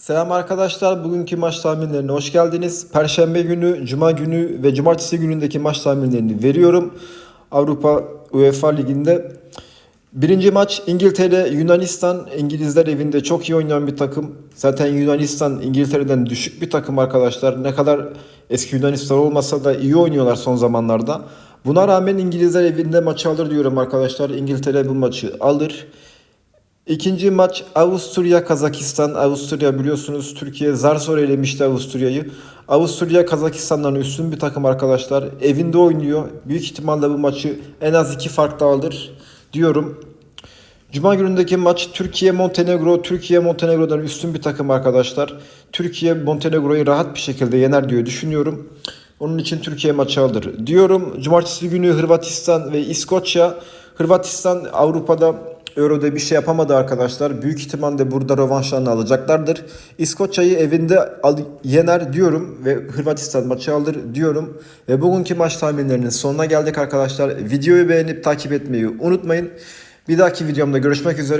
Selam arkadaşlar. Bugünkü maç tahminlerine hoş geldiniz. Perşembe günü, Cuma günü ve Cumartesi günündeki maç tahminlerini veriyorum. Avrupa UEFA Ligi'nde. Birinci maç İngiltere, Yunanistan. İngilizler evinde çok iyi oynayan bir takım. Zaten Yunanistan İngiltere'den düşük bir takım arkadaşlar. Ne kadar eski Yunanistan olmasa da iyi oynuyorlar son zamanlarda. Buna rağmen İngilizler evinde maçı alır diyorum arkadaşlar. İngiltere bu maçı alır. İkinci maç Avusturya Kazakistan. Avusturya biliyorsunuz Türkiye zar zor elemişti Avusturya'yı. Avusturya Kazakistan'dan üstün bir takım arkadaşlar. Evinde oynuyor. Büyük ihtimalle bu maçı en az iki farklı alır diyorum. Cuma günündeki maç Türkiye Montenegro. Türkiye Montenegro'dan üstün bir takım arkadaşlar. Türkiye Montenegro'yu rahat bir şekilde yener diye düşünüyorum. Onun için Türkiye maçı alır diyorum. Cumartesi günü Hırvatistan ve İskoçya. Hırvatistan Avrupa'da Euro'da bir şey yapamadı arkadaşlar. Büyük ihtimalle burada rövanşlarını alacaklardır. İskoçya'yı evinde al, yener diyorum ve Hırvatistan maçı alır diyorum. Ve bugünkü maç tahminlerinin sonuna geldik arkadaşlar. Videoyu beğenip takip etmeyi unutmayın. Bir dahaki videomda görüşmek üzere.